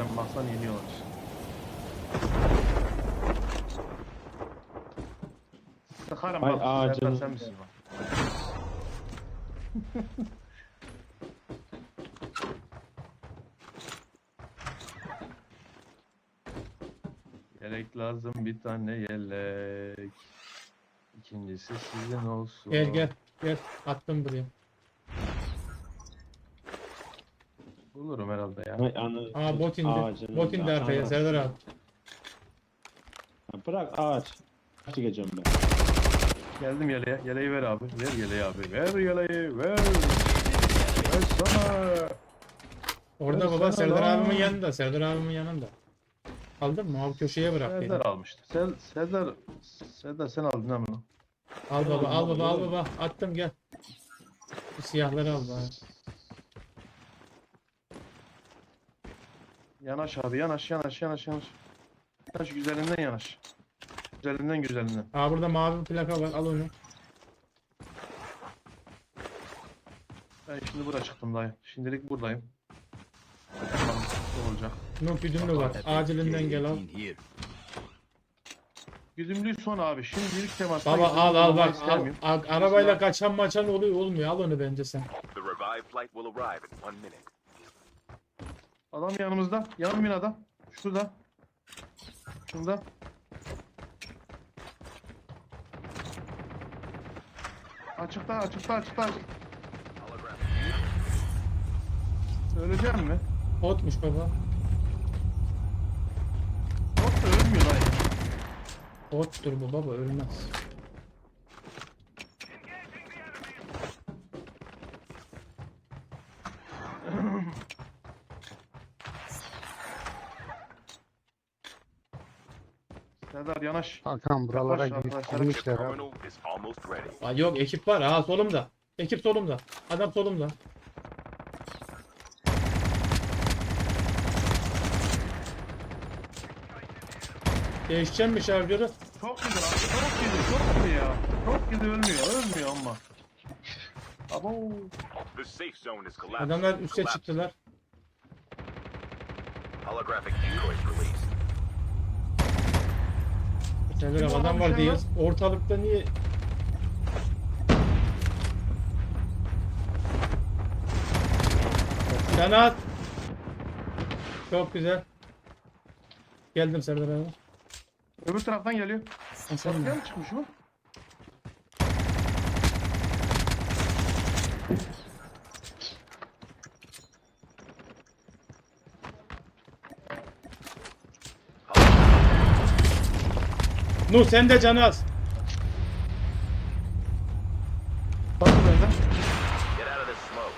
Baksan iniyorlar. Sıkarım bak. ağacın- Serdar sen misin bak. Yelek lazım bir tane yelek. İkincisi sizin olsun. Gel gel. Gel. Attım buraya. Bulurum herhalde ya. Ay, anı, Aa bot indi. ağacının Bot indi da- arkaya. Aa, Serdar abi. Bırak ağaç. Dikeceğim ben. Geldim yeleğe. Yeleği ver abi. Ver yeleği abi. Ver yeleği. Ver. Ver sana. Orada baba Serdar abimin yanında. Serdar abimin yanında. Aldın mı? Abi köşeye bırak beni. Serdar almıştı. Sel, Serdar, Serdar sen aldın ha bunu. Al baba al baba al baba. Attım gel. Bu siyahları al baba. Yanaş abi yanaş yanaş yanaş yanaş. Yanaş güzelinden yanaş. Güzelinden güzelinden. Aa burada mavi plaka var. Al onu. Ben şimdi buraya çıktım dayı. Şimdilik buradayım. Bakalım ne olacak. Nur güdümlü var. Acilinden gel al. Güdümlüğü son abi. Şimdilik temasta. Baba al al bak. Al, al- arabayla kaçan maçan oluyor olmuyor. Al onu bence sen. The revived flight will arrive in one minute. Adam yanımızda. Yan binada. Şurada. Şurada. Açıkta açıkta açıkta. açıkta. Öleceğim mi? Botmuş baba. Yok da ölmüyor dayı. Bottur bu baba ölmez. Serdar yanaş. Hakan buralara Yaklaş gir- arkadaşlar. girmişler ha. Terminal is almost ready. Aa, yok ekip var. Ha solumda. Ekip solumda. Adam solumda. Değişeceğim mi şarjörü? Çok güzel abi. Çok güzel. Çok güzel ya. Çok güzel ölmüyor. Ölmüyor ama. Abo. The safe zone is collapsed. Adamlar üste Collapsed. çıktılar. Holographic decoys released. Adam adam var diye. Ortalıkta niye? Yana at. Çok güzel. Geldim Serdar abi. Öbür taraftan geliyor. Sen? Çatıya mı çıkmış bu? Nur sen de canı az. Bak benden. Get out of this smoke.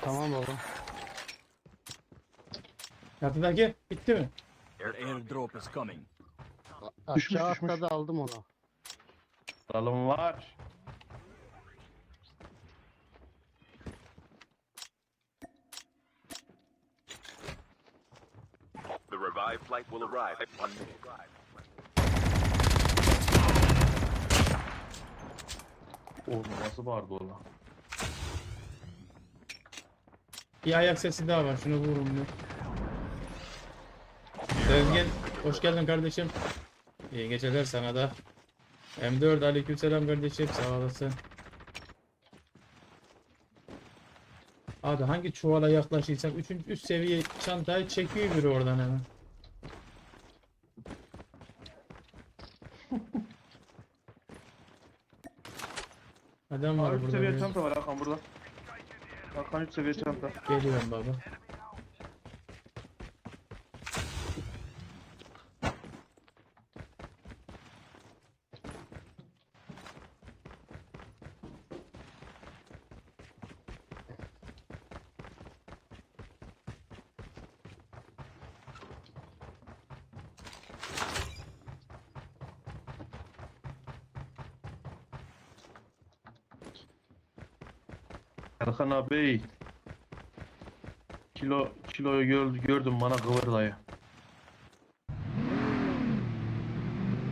Tamam baba. Çatıdaki bitti mi? Airdrop is coming. Aşağı düşmüş. atladı aldım onu. Dalım var. Revived flight will arrive in one minute. Oğlum nasıl bağırdı ola? Bir ayak sesi daha var. Şunu vurun bir. Sezgin hoş geldin kardeşim. İyi geceler sana da. M4 aleykümselam kardeşim sağ olasın. Abi hangi çuvala yaklaşırsam 3. üst seviye çantayı çekiyor biri oradan hemen. Adam var Abi 3 burada. seviye bir. çanta var Hakan burada. Hakan 3 seviye çanta. Geliyorum baba. Erkan abi. Kilo kiloyu gör, gördüm bana kıvır dayı.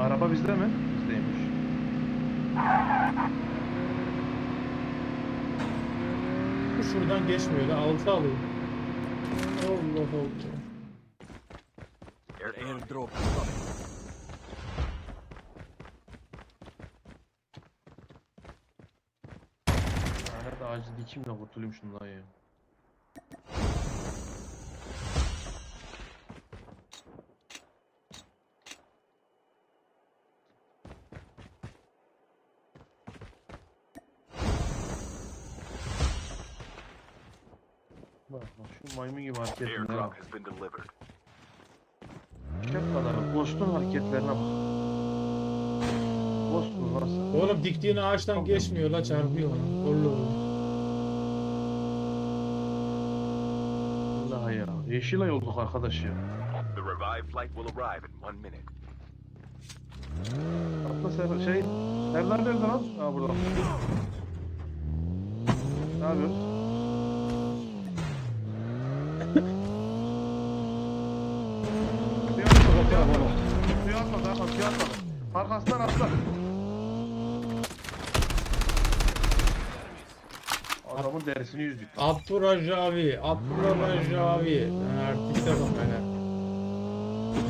Araba bizde mi? Bizdeymiş. Bu şuradan geçmiyor da altı alıyor. Allah Allah. Air airdrop is coming. Lanet ağacı dikeyim de kurtulayım şundan ya. Bak bak şu maymun gibi hareketlerine bak. Şef kadar Ghost'un hareketlerine bak. Ghost mu nasıl? Oğlum diktiğin ağaçtan geçmiyor la çarpıyor ona. Orlu orlu. Yeşilay olduk arkadaş ya. The revived flight will arrive in one minute. Atla Ser şey. Serdar nerede lan? Ha burada. Ne yapıyoruz? Suya atla, suya atla. Arkasından atla. Adamın derisini yüzdük. Abdurrajavi, Abdurrajavi. Artiste bak hele.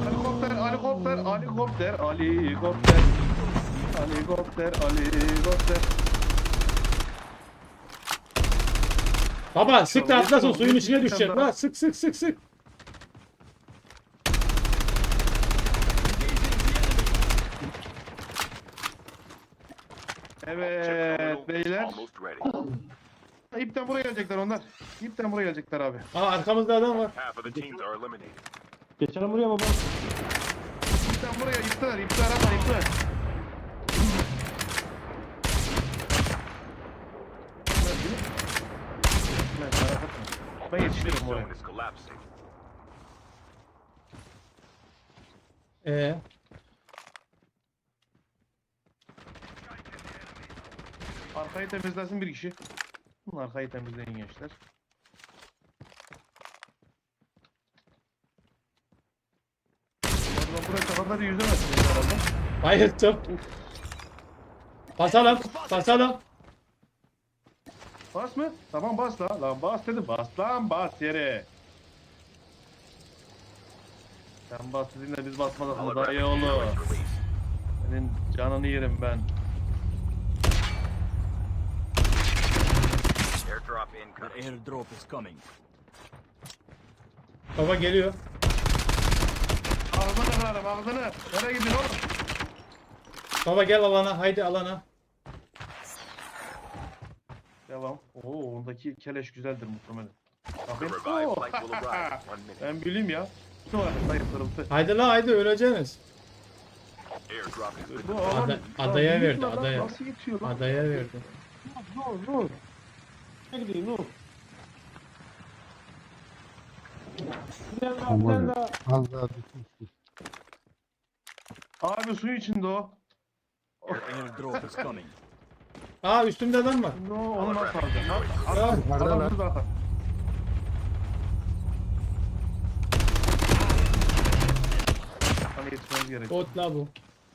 Helikopter, helikopter, helikopter, helikopter. Helikopter, helikopter. Baba sık da atlasın suyun içine düşecek la. Sık sık sık sık. Evet beyler. İpten buraya gelecekler onlar. İpten buraya gelecekler abi. Aa arkamızda adam var. Half of the teams are eliminated. Geçelim buraya baba. İpten buraya ipler, ipler ama ipler. Ben Zone oraya. is collapsing. Ee, Arkayı temizlesin bir kişi. Bunun arkayı temizleyin gençler. Oradan buraya kadar yüzemezsiniz herhalde. bayılttım. Basalım, basalım. Bas mı? Tamam bas la. Lan bas dedim. Bas lan bas yere. Sen bas dedin de biz basmadık mı oğlu. decoys released. Senin canını yerim ben. Airdrop is coming. Baba geliyor. Ağzını kırarım ağzını. Nereye gidiyorsun oğlum? Baba gel alana, haydi alana. Devam. Oo oradaki keleş güzeldir muhtemelen. The Bakayım. Oo. ben bileyim ya. Şu var. Haydi la haydi Bu alan- Ada- adaya verdi, lan, adaya. Nasıl yetiyor lan? Adaya verdi. Dur dur. Ne gideyim daha düşmüştü. Abi suyun içinde o. is coming. Aa üstümde adam var. No, onu nasıl alacaksın? decoys Adam. Nerede adam lan? burada. Hani yetişmemiz gerekiyor. Bot la bu.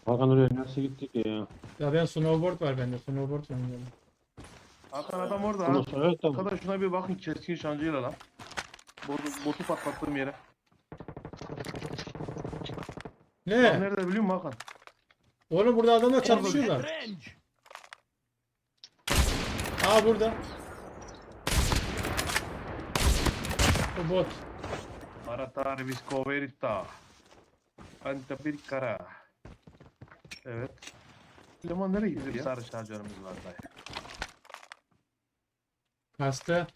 Hakan oraya nasıl gittik ya? Ya ben snowboard var bende. Snowboard oynuyorum. Hakan adam orada ha. Söyle tamam. Arkadaş şuna bir bakın keskin şancıyla lan. Botu, botu patlattığım yere. Lan Ne? nerede biliyor musun Hakan? Oğlum burada adamlar çatışıyorlar. Aa burada. Bu bot. Aratari Viscoverita. Anta bir kara. Evet. Leman nereye gidiyor ya? Sarı şarjörümüz var dayı. Hasta.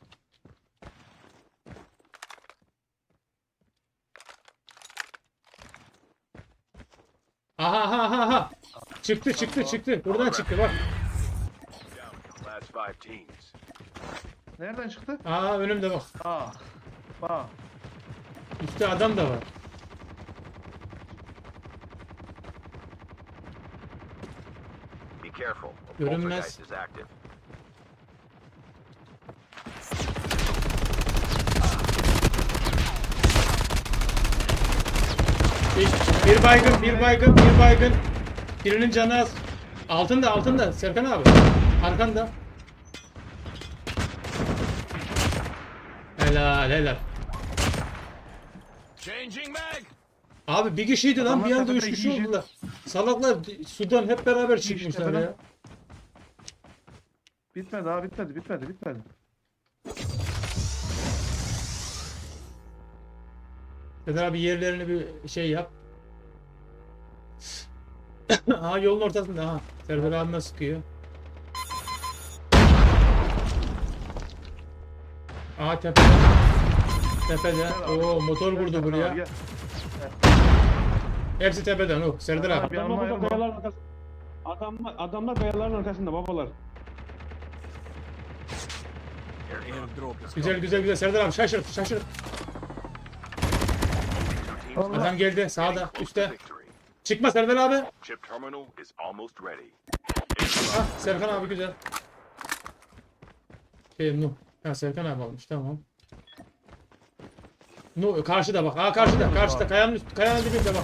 Aha aha aha aha. Çıktı çıktı çıktı. Buradan çıktı bak. Last five teams. Nereden çıktı? Aa önümde bak. Aa. Bak. Üstte adam da var. Be careful. Görünmez. poltergeist is active. Bir, bir baygın, bir baygın, bir baygın. Birinin canı az. Altında altında Serkan abi. Arkanda. Helal helal. Changing mag. Abi bir kişiydi lan bir anda üç kişi oldular. Salaklar sudan hep beraber çıkmışlar ya. Bitmedi daha bitmedi bitmedi bitmedi. Sezer abi yerlerini bir şey yap. Aha yolun ortasında aha. Serdar abime sıkıyor. Aha tepede. Tepede. Oo motor vurdu buraya. gel. Hepsi tepeden o. Serdar abi. Adamlar burada kayaların arkasında. Adamlar, adamlar kayaların arkasında babalar. Güzel güzel güzel. Serdar abi şaşırt şaşırt. Two teams Adam geldi sağda üstte. Çıkma Serdar abi. Chip terminal is almost ready. Ah Serkan abi güzel. Şey Nuh. Ha Serkan abi almış tamam. Nuh karşıda bak. Ha karşıda karşıda kayanın üst, kayanın dibinde bak.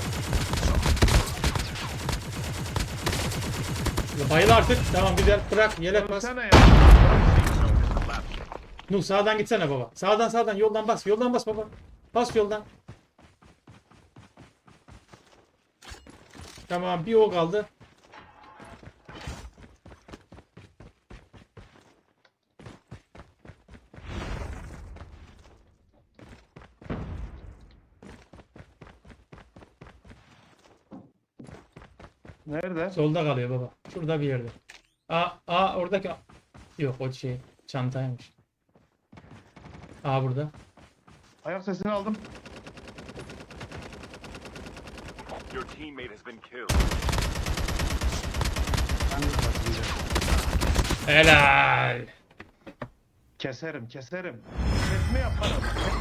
Ya Bayıl artık. Tamam güzel. Bırak yelek bas. Dönsene ya. Nuh sağdan gitsene baba. Sağdan sağdan yoldan bas. Yoldan bas baba. Bas yoldan. Tamam bir o kaldı. Nerede? Solda kalıyor baba. Şurada bir yerde. Aa, aa oradaki... Yok o şey çantaymış. Aa burada. Ayak sesini aldım. Your teammate has been killed. Helal. Keserim keserim. Kesme yaparım. Kesme